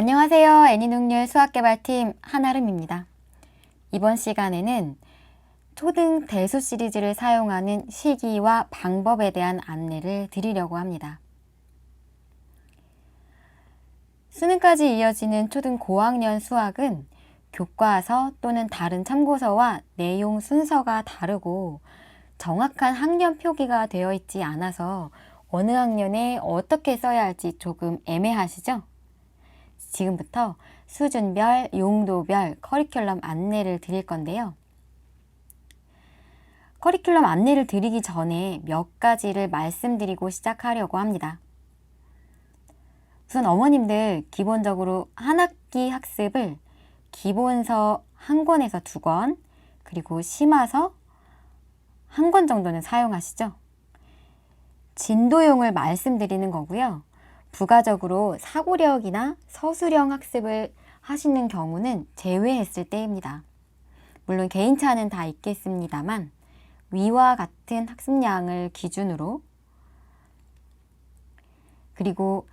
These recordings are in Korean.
안녕하세요. 애니능률 수학개발팀 한아름입니다. 이번 시간에는 초등 대수 시리즈를 사용하는 시기와 방법에 대한 안내를 드리려고 합니다. 수능까지 이어지는 초등 고학년 수학은 교과서 또는 다른 참고서와 내용 순서가 다르고 정확한 학년 표기가 되어 있지 않아서 어느 학년에 어떻게 써야 할지 조금 애매하시죠? 지금부터 수준별, 용도별 커리큘럼 안내를 드릴 건데요. 커리큘럼 안내를 드리기 전에 몇 가지를 말씀드리고 시작하려고 합니다. 우선 어머님들 기본적으로 한 학기 학습을 기본서 한 권에서 두 권, 그리고 심화서 한 권 정도는 사용하시죠. 진도용을 말씀드리는 거고요. 부가적으로 사고력이나 서술형 학습을 하시는 경우는 제외했을 때입니다. 물론 개인차는 다 있겠습니다만 위와 같은 학습량을 기준으로 그리고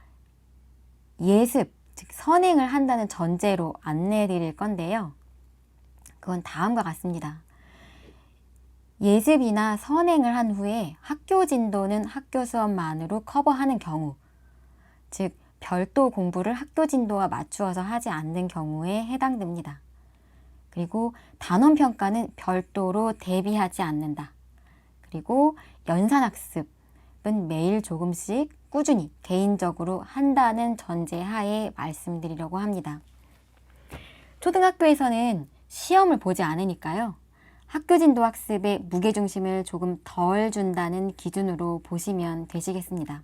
예습, 즉 선행을 한다는 전제로 안내해 드릴 건데요. 그건 다음과 같습니다. 예습이나 선행을 한 후에 학교 진도는 학교 수업만으로 커버하는 경우, 즉 별도 공부를 학교 진도와 맞추어서 하지 않는 경우에 해당됩니다. 그리고 단원 평가는 별도로 대비하지 않는다. 그리고 연산 학습은 매일 조금씩 꾸준히 개인적으로 한다는 전제하에 말씀드리려고 합니다. 초등학교에서는 시험을 보지 않으니까요. 학교 진도 학습에 무게중심을 조금 덜 준다는 기준으로 보시면 되시겠습니다.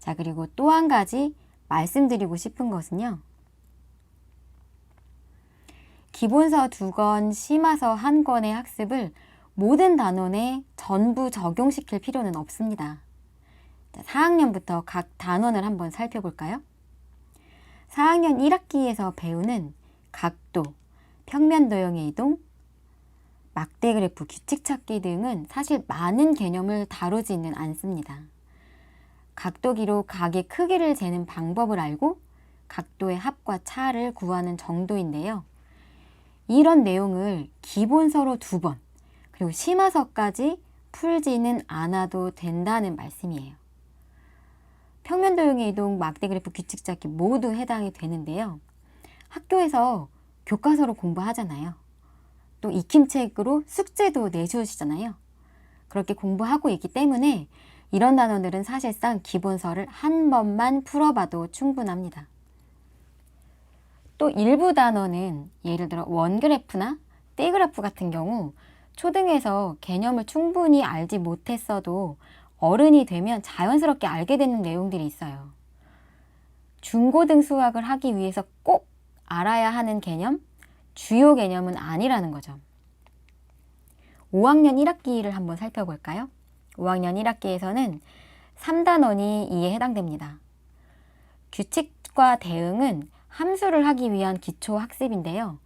자, 그리고 또 한 가지 말씀드리고 싶은 것은요. 기본서 두 권, 심화서 한 권의 학습을 모든 단원에 전부 적용시킬 필요는 없습니다. 자, 4학년부터 각 단원을 한번 살펴볼까요? 4학년 1학기에서 배우는 각도, 평면 도형의 이동, 막대 그래프, 규칙 찾기 등은 사실 많은 개념을 다루지는 않습니다. 각도기로 각의 크기를 재는 방법을 알고 각도의 합과 차를 구하는 정도인데요. 이런 내용을 기본서로 두 번, 그리고 심화서까지 풀지는 않아도 된다는 말씀이에요. 평면 도형의 이동, 막대 그래프, 규칙 찾기 모두 해당이 되는데요. 학교에서 교과서로 공부하잖아요. 또 익힘책으로 숙제도 내주시잖아요. 그렇게 공부하고 있기 때문에 이런 단어들은 사실상 기본서를 한 번만 풀어봐도 충분합니다. 또 일부 단어는 예를 들어 원그래프나 떼그래프 같은 경우 초등에서 개념을 충분히 알지 못했어도 어른이 되면 자연스럽게 알게 되는 내용들이 있어요. 중고등 수학을 하기 위해서 꼭 알아야 하는 개념, 주요 개념은 아니라는 거죠. 5학년 1학기를 한번 살펴볼까요? 5학년 1학기에서는 3단원이 이에 해당됩니다. 규칙과 대응은 함수를 하기 위한 기초 학습인데요.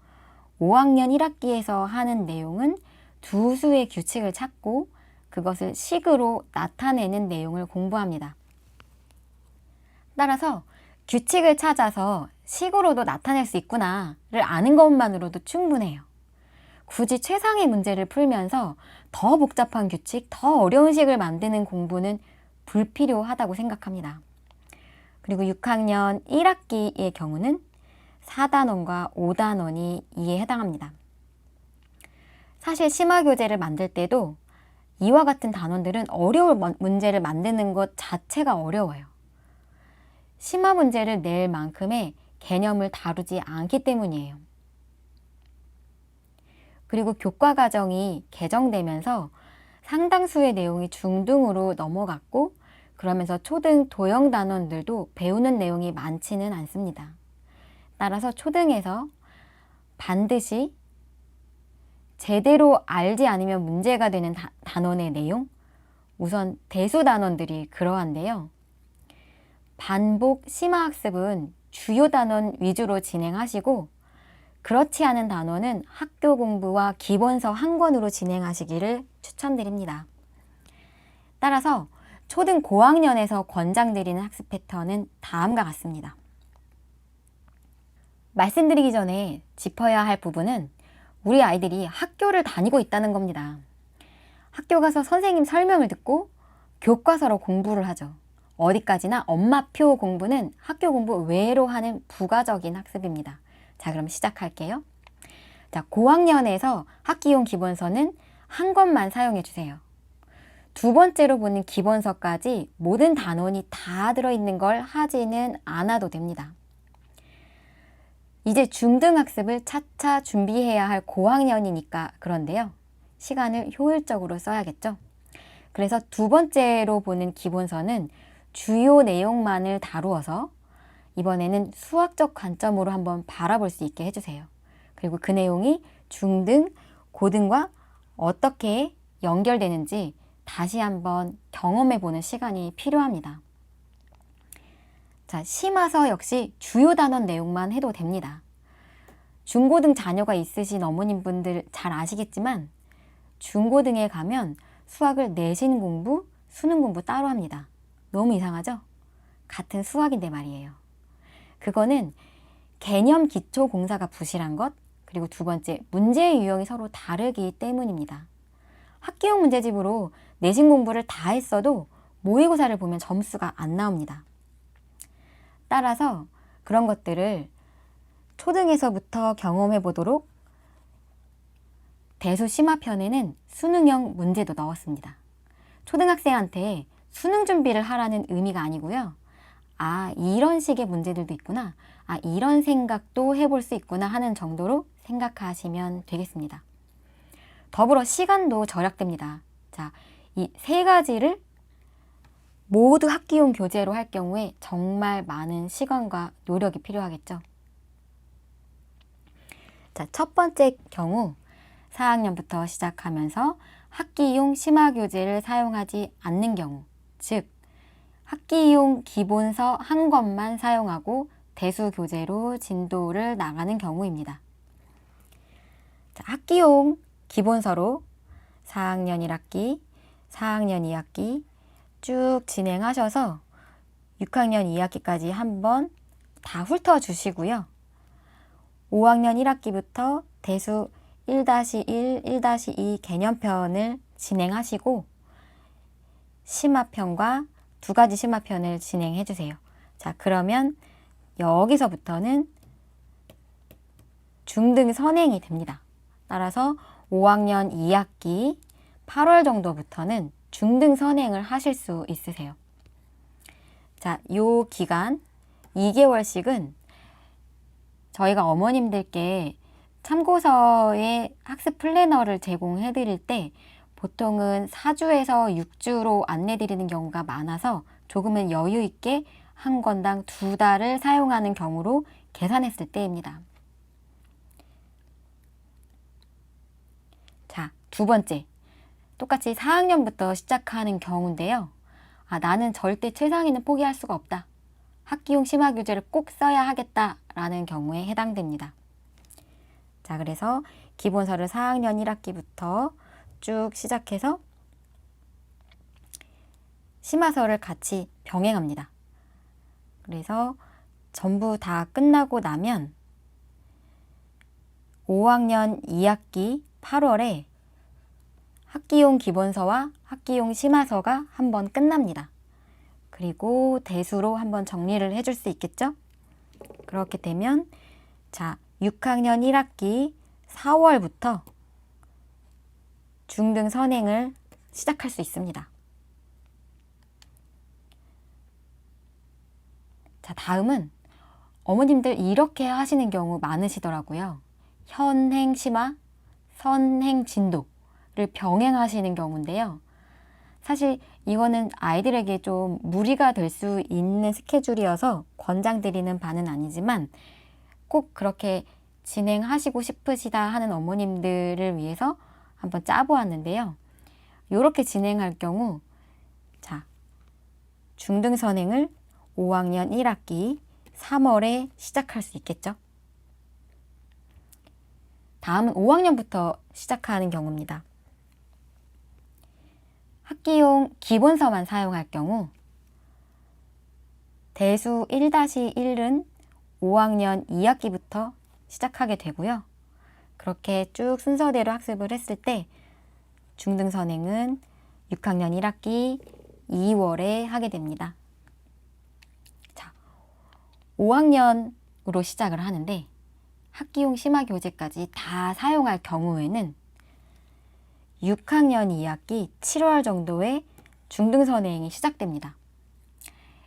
5학년 1학기에서 하는 내용은 두 수의 규칙을 찾고 그것을 식으로 나타내는 내용을 공부합니다. 따라서 규칙을 찾아서 식으로도 나타낼 수 있구나를 아는 것만으로도 충분해요. 굳이 최상의 문제를 풀면서 더 복잡한 규칙, 더 어려운 식을 만드는 공부는 불필요하다고 생각합니다. 그리고 6학년 1학기의 경우는 4단원과 5단원이 이에 해당합니다. 사실 심화 교재를 만들 때도 이와 같은 단원들은 어려운 문제를 만드는 것 자체가 어려워요. 심화 문제를 낼 만큼의 개념을 다루지 않기 때문이에요. 그리고 교과 과정이 개정되면서 상당수의 내용이 중등으로 넘어갔고 그러면서 초등 도형 단원들도 배우는 내용이 많지는 않습니다. 따라서 초등에서 반드시 제대로 알지 않으면 문제가 되는 다, 단원의 내용 우선 대수 단원들이 그러한데요. 반복 심화 학습은 주요 단원 위주로 진행하시고 그렇지 않은 단원은 학교 공부와 기본서 한 권으로 진행하시기를 추천드립니다. 따라서 초등 고학년에서 권장드리는 학습 패턴은 다음과 같습니다. 말씀드리기 전에 짚어야 할 부분은 우리 아이들이 학교를 다니고 있다는 겁니다. 학교 가서 선생님 설명을 듣고 교과서로 공부를 하죠. 어디까지나 엄마표 공부는 학교 공부 외로 하는 부가적인 학습입니다. 자, 그럼 시작할게요. 자, 고학년에서 학기용 기본서는 한 권만 사용해 주세요. 두 번째로 보는 기본서까지 모든 단원이 다 들어있는 걸 하지는 않아도 됩니다. 이제 중등학습을 차차 준비해야 할 고학년이니까 그런데요. 시간을 효율적으로 써야겠죠. 그래서 두 번째로 보는 기본서는 주요 내용만을 다루어서 이번에는 수학적 관점으로 한번 바라볼 수 있게 해주세요. 그리고 그 내용이 중등, 고등과 어떻게 연결되는지 다시 한번 경험해 보는 시간이 필요합니다. 자, 심화서 역시 주요 단원 내용만 해도 됩니다. 중고등 자녀가 있으신 어머님 분들 잘 아시겠지만 중고등에 가면 수학을 내신 공부, 수능 공부 따로 합니다. 너무 이상하죠? 같은 수학인데 말이에요. 그거는 개념 기초 공사가 부실한 것, 그리고 두 번째, 문제의 유형이 서로 다르기 때문입니다. 학기용 문제집으로 내신 공부를 다 했어도 모의고사를 보면 점수가 안 나옵니다. 따라서 그런 것들을 초등에서부터 경험해 보도록 대수 심화편에는 수능형 문제도 넣었습니다. 초등학생한테 수능 준비를 하라는 의미가 아니고요. 아, 이런 식의 문제들도 있구나. 아, 이런 생각도 해볼 수 있구나 하는 정도로 생각하시면 되겠습니다. 더불어 시간도 절약됩니다. 자, 이 세 가지를 모두 학기용 교재로 할 경우에 정말 많은 시간과 노력이 필요하겠죠. 자, 첫 번째 경우 4학년부터 시작하면서 학기용 심화 교재를 사용하지 않는 경우, 즉 학기용 기본서 한 권만 사용하고 대수 교재로 진도를 나가는 경우입니다. 자, 학기용 기본서로 4학년 1학기, 4학년 2학기 쭉 진행하셔서 6학년 2학기까지 한번 다 훑어주시고요. 5학년 1학기부터 대수 1-1, 1-2 개념편을 진행하시고 심화편과 두 가지 심화편을 진행해 주세요. 자, 그러면 여기서부터는 중등 선행이 됩니다. 따라서 5학년 2학기 8월 정도부터는 중등 선행을 하실 수 있으세요. 자, 요 기간 2개월씩은 저희가 어머님들께 참고서의 학습 플래너를 제공해 드릴 때 보통은 4주에서 6주로 안내 드리는 경우가 많아서 조금은 여유 있게 한 권당 두 달을 사용하는 경우로 계산했을 때입니다. 자, 두 번째. 똑같이 4학년부터 시작하는 경우인데요. 아, 나는 절대 최상위는 포기할 수가 없다. 학기용 심화 교재를 꼭 써야 하겠다라는 경우에 해당됩니다. 자, 그래서 기본서를 4학년 1학기부터 쭉 시작해서 심화서를 같이 병행합니다. 그래서 전부 다 끝나고 나면 5학년 2학기 8월에 학기용 기본서와 학기용 심화서가 한 번 끝납니다. 그리고 대수로 한번 정리를 해줄 수 있겠죠? 그렇게 되면 자 6학년 1학기 4월부터 중등 선행을 시작할 수 있습니다. 자, 다음은 어머님들 이렇게 하시는 경우 많으시더라고요. 현행 심화, 선행 진도를 병행하시는 경우인데요. 사실 이거는 아이들에게 좀 무리가 될 수 있는 스케줄이어서 권장드리는 바는 아니지만 꼭 그렇게 진행하시고 싶으시다 하는 어머님들을 위해서 한번 짜보았는데요. 이렇게 진행할 경우, 자, 중등 선행을 5학년 1학기 3월에 시작할 수 있겠죠. 다음은 5학년부터 시작하는 경우입니다. 학기용 기본서만 사용할 경우 대수 1-1은 5학년 2학기부터 시작하게 되고요. 그렇게 쭉 순서대로 학습을 했을 때 중등 선행은 6학년 1학기 2월에 하게 됩니다. 자, 5학년으로 시작을 하는데 학기용 심화 교재까지 다 사용할 경우에는 6학년 2학기 7월 정도에 중등 선행이 시작됩니다.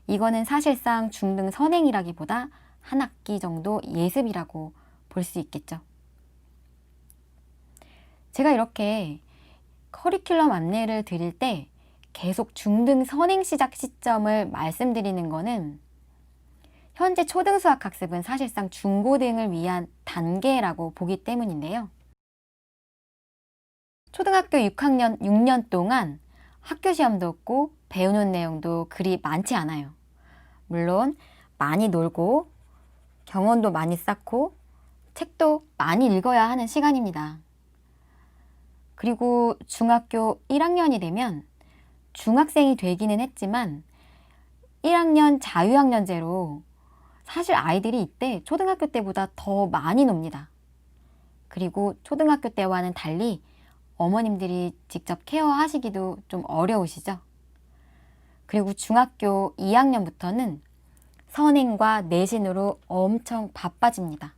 이거는 사실상 중등 선행이라기보다 한 학기 정도 예습이라고 볼 수 있겠죠. 제가 이렇게 커리큘럼 안내를 드릴 때 계속 중등 선행 시작 시점을 말씀드리는 거는 현재 초등 수학 학습은 사실상 중고등을 위한 단계라고 보기 때문인데요. 초등학교 6학년 6년 동안 학교 시험도 없고 배우는 내용도 그리 많지 않아요. 물론 많이 놀고 경험도 많이 쌓고 책도 많이 읽어야 하는 시간입니다. 그리고 중학교 1학년이 되면 중학생이 되기는 했지만 1학년 자유학년제로 사실 아이들이 이때 초등학교 때보다 더 많이 놉니다. 그리고 초등학교 때와는 달리 어머님들이 직접 케어하시기도 좀 어려우시죠? 그리고 중학교 2학년부터는 선행과 내신으로 엄청 바빠집니다.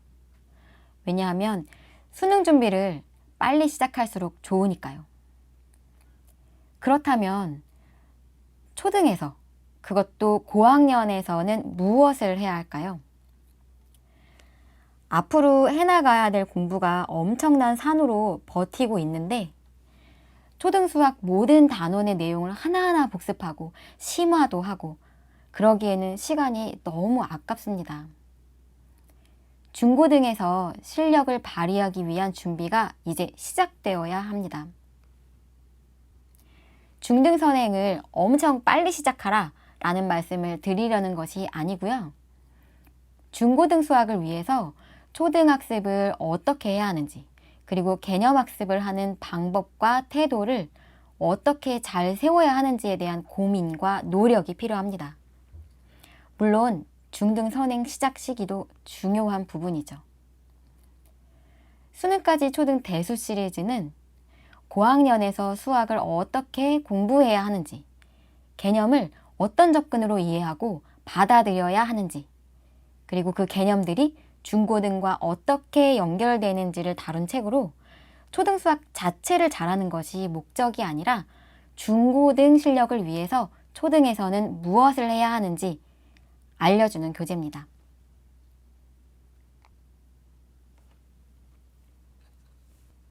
왜냐하면 수능 준비를 빨리 시작할수록 좋으니까요. 그렇다면 초등에서 그것도 고학년에서는 무엇을 해야 할까요? 앞으로 해나가야 될 공부가 엄청난 산으로 버티고 있는데 초등 수학 모든 단원의 내용을 하나하나 복습하고 심화도 하고 그러기에는 시간이 너무 아깝습니다. 중고 등에서 실력을 발휘하기 위한 준비가 이제 시작되어야 합니다. 중등 선행을 엄청 빨리 시작하라 라는 말씀을 드리려는 것이 아니고요. 중고등 수학을 위해서 초등학습을 어떻게 해야 하는지, 그리고 개념학습을 하는 방법과 태도를 어떻게 잘 세워야 하는지에 대한 고민과 노력이 필요합니다. 물론 중등 선행 시작 시기도 중요한 부분이죠. 수능까지 초등 대수 시리즈는 고학년에서 수학을 어떻게 공부해야 하는지, 개념을 어떤 접근으로 이해하고 받아들여야 하는지, 그리고 그 개념들이 중고등과 어떻게 연결되는지를 다룬 책으로 초등 수학 자체를 잘하는 것이 목적이 아니라 중고등 실력을 위해서 초등에서는 무엇을 해야 하는지 알려주는 교재입니다.